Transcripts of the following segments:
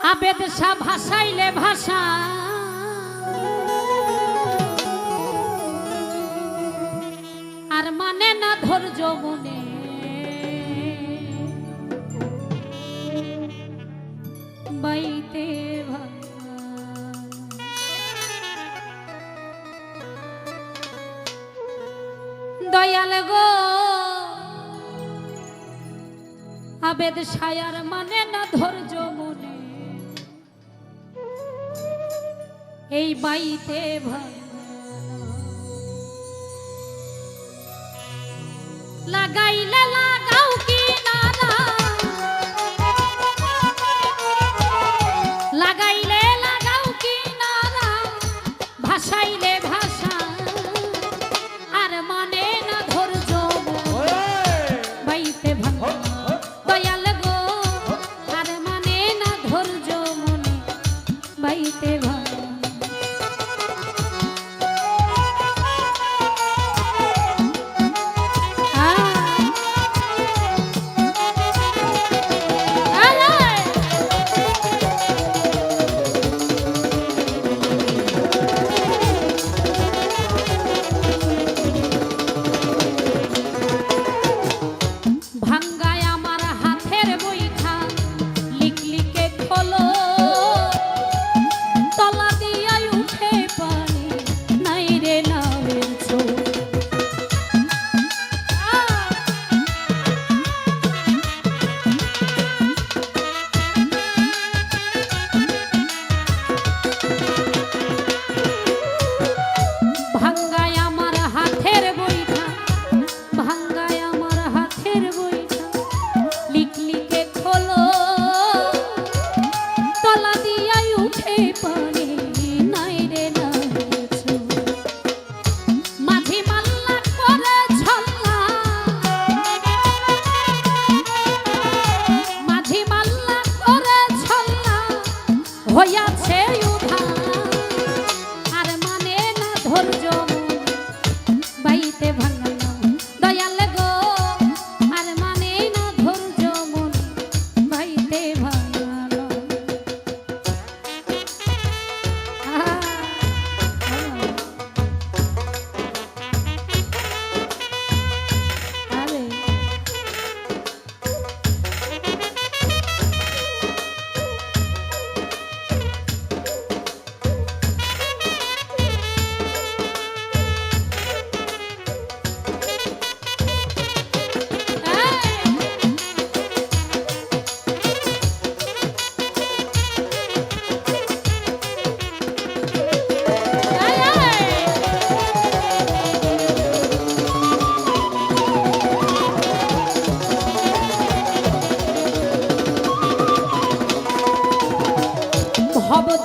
আবেদ সা ভাসাইলে ভাষা। আর মানে না ধৈর্য মনে। বাইতে দয়াল গো, আবেদ সায়ার মানে না ধৈর্য মনে। এই বাইতে লাগাইলে লাগাইলে লাগাও কি ভাসাইলে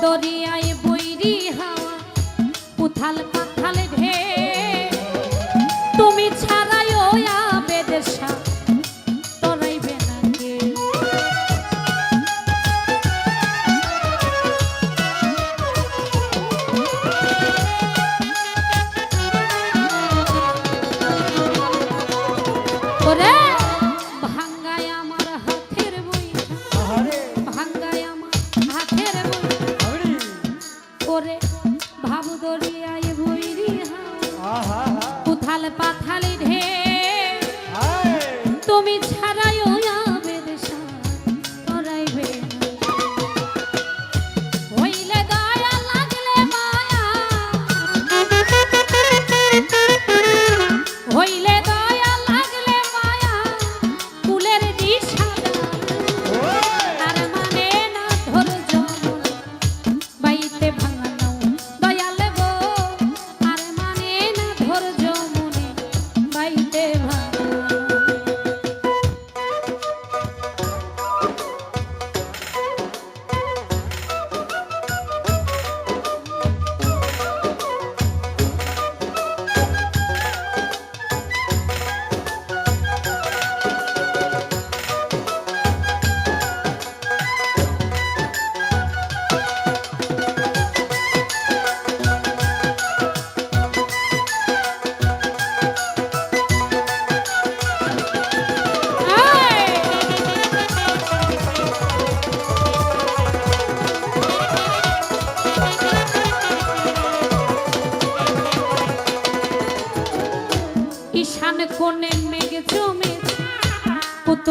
দরিয়ায় বৈরি হাওয়া পুথাল পাথাল ঘে। তুমি ছাড়াই ওয়া বেদেশা ওরে! তুমি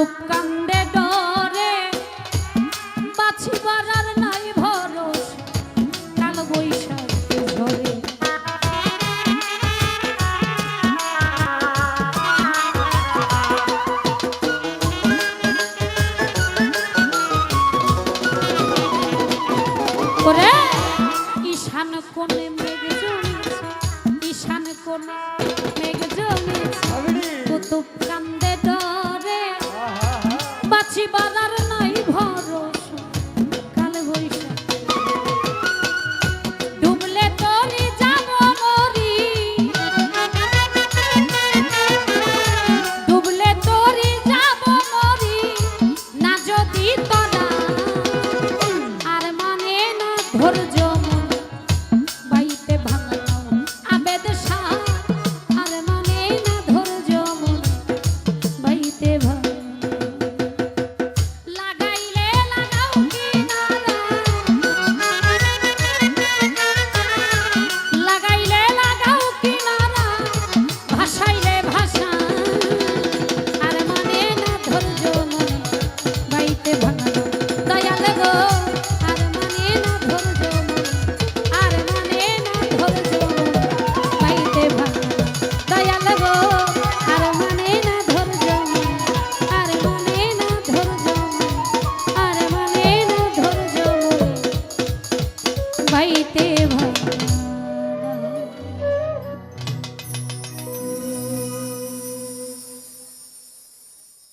চোখ কান্দে ডরে বাছিবার